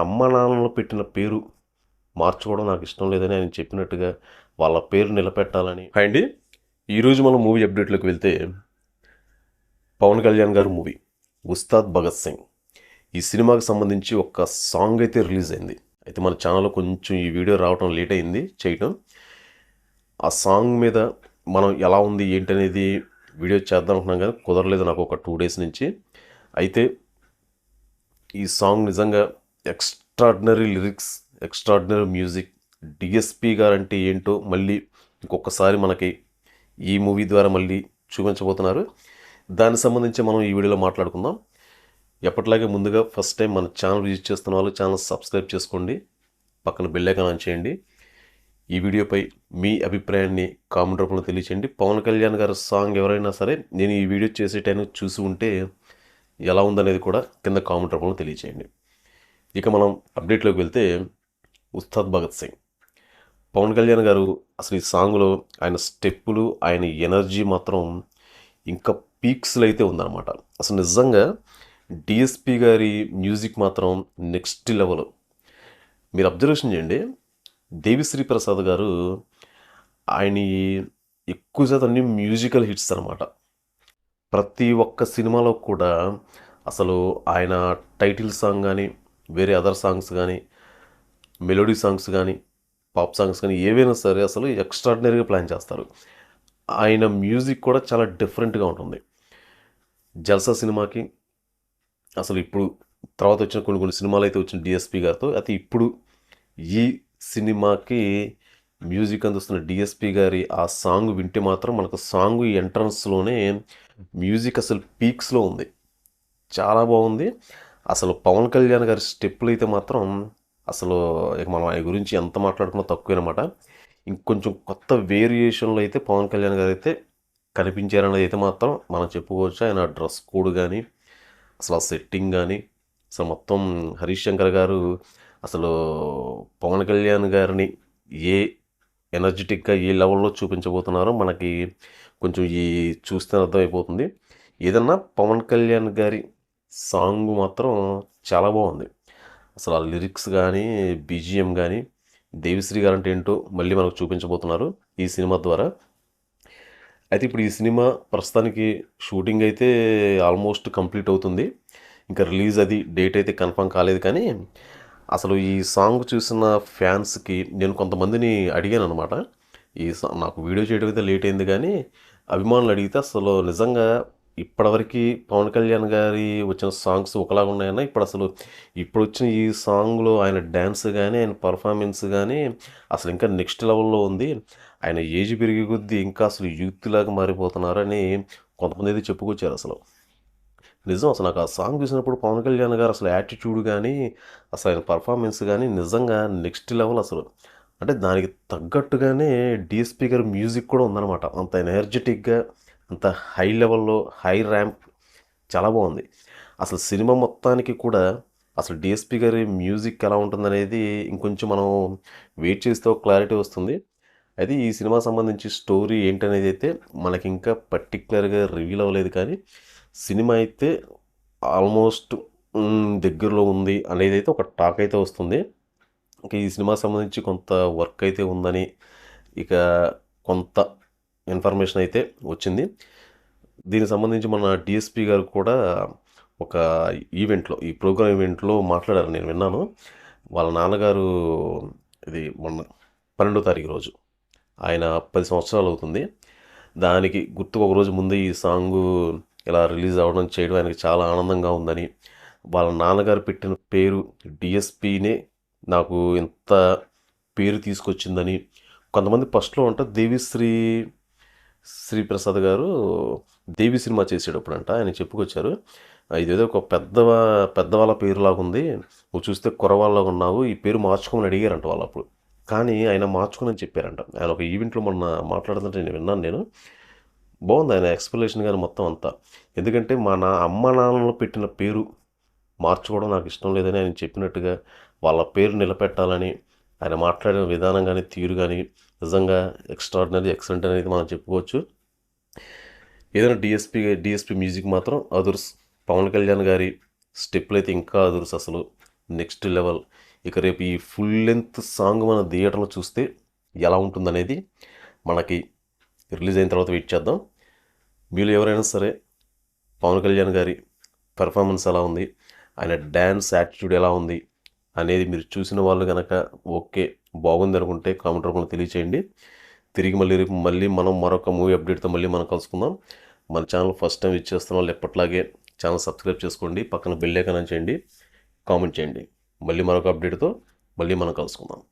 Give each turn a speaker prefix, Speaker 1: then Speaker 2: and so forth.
Speaker 1: అమ్మ నాన్నలు పెట్టిన పేరు మార్చుకోవడం నాకు ఇష్టం లేదని ఆయన చెప్పినట్టుగా వాళ్ళ పేరు నిలబెట్టాలని. అండ్. అండి ఈరోజు మనం మూవీ అప్డేట్లోకి వెళ్తే పవన్ కళ్యాణ్ గారు మూవీ ఉస్తాద్ భగత్ సింగ్. ఈ సినిమాకి సంబంధించి ఒక సాంగ్ అయితే రిలీజ్ అయింది. అయితే మన ఛానల్లో కొంచెం ఈ వీడియో రావడం లేట్ అయింది చేయటం. ఆ సాంగ్ మీద మనం ఎలా ఉంది ఏంటనేది వీడియో చేద్దాం అనుకున్నాం కానీ కుదరలేదు నాకు ఒక టూ డేస్ నుంచి. అయితే ఈ సాంగ్ నిజంగా extraordinary lyrics extraordinary music DSP గారు అంటే ఏంటో మళ్ళీ ఇంకొకసారి మనకి ఈ మూవీ ద్వారా మళ్ళీ చూపించబోతున్నారు. దానికి సంబంధించి మనం ఈ వీడియోలో మాట్లాడుకుందాం. ఎప్పటిలాగే ముందుగా ఫస్ట్ టైం మన ఛానల్ విజిట్ చేస్తున్న వాళ్ళు ఛానల్ సబ్స్క్రైబ్ చేసుకోండి. పక్కన బెల్లైకాన్ ఆన్ చేయండి. ఈ వీడియోపై మీ అభిప్రాయాన్ని కామెంట్ రూపంలో తెలియచేయండి. పవన్ కళ్యాణ్ గారి సాంగ్ ఎవరైనా సరే నేను ఈ వీడియో చేసే టైం చూసి ఉంటే ఎలా ఉందనేది కూడా కింద కామెంట్ రూపంలో తెలియచేయండి. ఇక మనం అప్డేట్లోకి వెళ్తే ఉస్తాద్ భగత్ సింగ్. పవన్ కళ్యాణ్ గారు అసలు ఈ సాంగ్లో ఆయన స్టెప్పులు ఆయన ఎనర్జీ మాత్రం ఇంకా పీక్స్లో అయితే ఉందన్నమాట. అసలు నిజంగా డిఎస్పి గారి మ్యూజిక్ మాత్రం నెక్స్ట్ లెవెల్. మీరు అబ్జర్వేషన్ చేయండి దేవిశ్రీ ప్రసాద్ గారు ఆయన ఎక్కువ శాతం అన్ని మ్యూజికల్ హిట్స్ అనమాట ప్రతి ఒక్క సినిమాలో కూడా అసలు ఆయన టైటిల్ సాంగ్ కానీ వేరే అదర్ సాంగ్స్ కానీ మెలోడీ సాంగ్స్ కానీ పాప్ సాంగ్స్ కానీ ఏవైనా సరే అసలు ఎక్స్ట్రాడినరీగా ప్లాన్ చేస్తారు. ఆయన మ్యూజిక్ కూడా చాలా డిఫరెంట్గా ఉంటుంది. జల్సా సినిమాకి అసలు ఇప్పుడు తర్వాత వచ్చిన కొన్ని కొన్ని సినిమాలు అయితే వచ్చిన డిఎస్పి గారితో అయితే ఇప్పుడు ఈ సినిమాకి మ్యూజిక్ అందిస్తున్న డిఎస్పి గారి ఆ సాంగ్ వింటే మాత్రం మనకు సాంగ్ ఎంట్రన్స్లోనే మ్యూజిక్ అసలు పీక్స్లో ఉంది. చాలా బాగుంది. అసలు పవన్ కళ్యాణ్ గారి స్టెప్పులు అయితే మాత్రం అసలు ఇక మనం ఆయన గురించి ఎంత మాట్లాడుకున్నా తక్కువేనమాట. ఇంకొంచెం కొత్త వేరియేషన్లో అయితే పవన్ కళ్యాణ్ గారు అయితే కనిపించారనేది అయితే మాత్రం మనం చెప్పుకోవచ్చు. ఆయన డ్రెస్ కోడ్ కానీ అసలు ఆ సెట్టింగ్ కానీ అసలు మొత్తం హరీష్ శంకర్ గారు అసలు పవన్ కళ్యాణ్ గారిని ఏ ఎనర్జెటిక్గా ఏ లెవెల్లో చూపించబోతున్నారో మనకి కొంచెం ఈ చూస్తే అర్థమైపోతుంది. ఏదన్నా పవన్ కళ్యాణ్ గారి సాంగ్ మాత్రం చాలా బాగుంది. అసలు ఆ లిరిక్స్ కానీ బీజిఎం కానీ దేవిశ్రీ గారు అంటే ఏంటో మళ్ళీ మనకు చూపించబోతున్నారు ఈ సినిమా ద్వారా. అయితే ఇప్పుడు ఈ సినిమా ప్రస్తుతానికి షూటింగ్ అయితే ఆల్మోస్ట్ కంప్లీట్ అవుతుంది. ఇంకా రిలీజ్ అది డేట్ అయితే కన్ఫర్మ్ కాలేదు కానీ అసలు ఈ సాంగ్ చూసిన ఫ్యాన్స్కి నేను కొంతమందిని అడిగాను అనమాట ఈ సా- నాకు వీడియో చేయడం అయితే లేట్ అయింది కానీ అభిమానులు అడిగితే అసలు నిజంగా ఇప్పటివరకు పవన్ కళ్యాణ్ గారి వచ్చిన సాంగ్స్ ఒకలాగా ఉన్నాయన్నా ఇప్పుడు అసలు ఇప్పుడు వచ్చిన ఈ సాంగ్లో ఆయన డ్యాన్స్ కానీ ఆయన పర్ఫార్మెన్స్ కానీ అసలు ఇంకా నెక్స్ట్ లెవెల్లో ఉంది. ఆయన ఏజ్ పెరిగే కొద్దీ ఇంకా అసలు యూత్ లాగా మారిపోతున్నారని కొంతమంది అయితే చెప్పుకొచ్చారు అసలు. నిజం అసలు నాకు ఆ సాంగ్ చూసినప్పుడు పవన్ కళ్యాణ్ గారు అసలు యాటిట్యూడ్ కానీ అసలు ఆయన పర్ఫార్మెన్స్ కానీ నిజంగా నెక్స్ట్ లెవెల్ అసలు. అంటే దానికి తగ్గట్టుగానే డిఎస్పి గారి మ్యూజిక్ కూడా ఉందన్నమాట. అంత ఎనర్జెటిక్గా అంత హై లెవెల్లో హై ర్యాంప్ చాలా బాగుంది. అసలు సినిమా మొత్తానికి కూడా అసలు డిఎస్పి గారి మ్యూజిక్ ఎలా ఉంటుందనేది ఇంకొంచెం మనం వెయిట్ చేస్తే ఒక క్లారిటీ వస్తుంది. అయితే ఈ సినిమా సంబంధించి స్టోరీ ఏంటనేది అయితే మనకి ఇంకా పర్టికులర్గా రివీల్ అవ్వలేదు కానీ సినిమా అయితే ఆల్మోస్ట్ దగ్గరలో ఉంది అనేది అయితే ఒక టాక్ అయితే వస్తుంది. ఇంకా ఈ సినిమా సంబంధించి కొంత వర్క్ అయితే ఉందని ఇక కొంత ఇన్ఫర్మేషన్ అయితే వచ్చింది. దీనికి సంబంధించి మన డిఎస్పీ గారు కూడా ఒక ఈవెంట్లో ఈ ప్రోగ్రామ్ ఈవెంట్లో మాట్లాడారు. నేను విన్నాను. వాళ్ళ నాన్నగారు ఇది మొన్న పన్నెండో తారీఖు రోజు ఆయన పది సంవత్సరాలు అవుతుంది. దానికి గుర్తుకు ఒక రోజు ముందే ఈ సాంగు ఇలా రిలీజ్ అవ్వడం చేయడం ఆయనకి చాలా ఆనందంగా ఉందని వాళ్ళ నాన్నగారు పెట్టిన పేరు డిఎస్పీనే నాకు ఇంత పేరు తీసుకొచ్చిందని కొంతమంది ఫస్ట్లో అంట దేవిశ్రీ శ్రీప్రసాద్ గారు దేవి సినిమా చేసేటప్పుడు అంట ఆయన చెప్పుకొచ్చారు. ఇదేదో ఒక పెద్ద పెద్దవాళ్ళ పేరులాగా ఉంది నువ్వు చూస్తే కురవాళ్ళగా ఉన్నావు ఈ పేరు మార్చుకోమని అడిగారంట వాళ్ళు అప్పుడు కానీ ఆయన మార్చుకోనని చెప్పారంట. ఆయన ఒక ఈవెంట్లో మొన్న మాట్లాడుతుంటే నేను విన్నాను నేను. బాగుంది ఆయన ఎక్స్ప్లెనేషన్ కానీ మొత్తం అంతా. ఎందుకంటే మా నా అమ్మ నాన్నలు పెట్టిన పేరు మార్చుకోవడం నాకు ఇష్టం లేదని ఆయన చెప్పినట్టుగా వాళ్ళ పేరు నిలబెట్టాలని ఆయన మాట్లాడిన విధానం కానీ తీరు కానీ నిజంగా ఎక్స్ట్రాడినరీ ఎక్సలెంట్ అనేది మనం చెప్పుకోవచ్చు. ఏదైనా డిఎస్పి డిఎస్పి మ్యూజిక్ మాత్రం అదుర్స్. పవన్ కళ్యాణ్ గారి స్టెప్లు అయితే ఇంకా అదుర్స్ అసలు. నెక్స్ట్ లెవెల్ ఇక రేపు ఈ ఫుల్ లెంత్ సాంగ్ మన థియేటర్లో చూస్తే ఎలా ఉంటుందనేది మనకి రిలీజ్ అయిన తర్వాత వెయిట్ చేద్దాం. మీరు ఎవరైనా సరే పవన్ కళ్యాణ్ గారి పెర్ఫార్మెన్స్ ఎలా ఉంది? ఆయన డ్యాన్స్ యాటిట్యూడ్ ఎలా ఉంది? అనేది మీరు చూసిన వాళ్ళు కనుక ఓకే బాగుంది అనుకుంటే కామెంట్ రూపంలో తెలియచేయండి. తిరిగి మళ్ళీ రేపు మళ్ళీ మనం మరొక మూవీ అప్డేట్తో మళ్ళీ మనం కలుసుకుందాం. మన ఛానల్ ఫస్ట్ టైం ఇచ్చేస్తున్న వాళ్ళు ఎప్పట్లాగే ఛానల్ సబ్స్క్రైబ్ చేసుకోండి. పక్కన బెల్ ఐకాన్ చేయండి. కామెంట్ చేయండి. మళ్ళీ మరొక అప్డేట్తో మళ్ళీ మనం కలుసుకుందాం.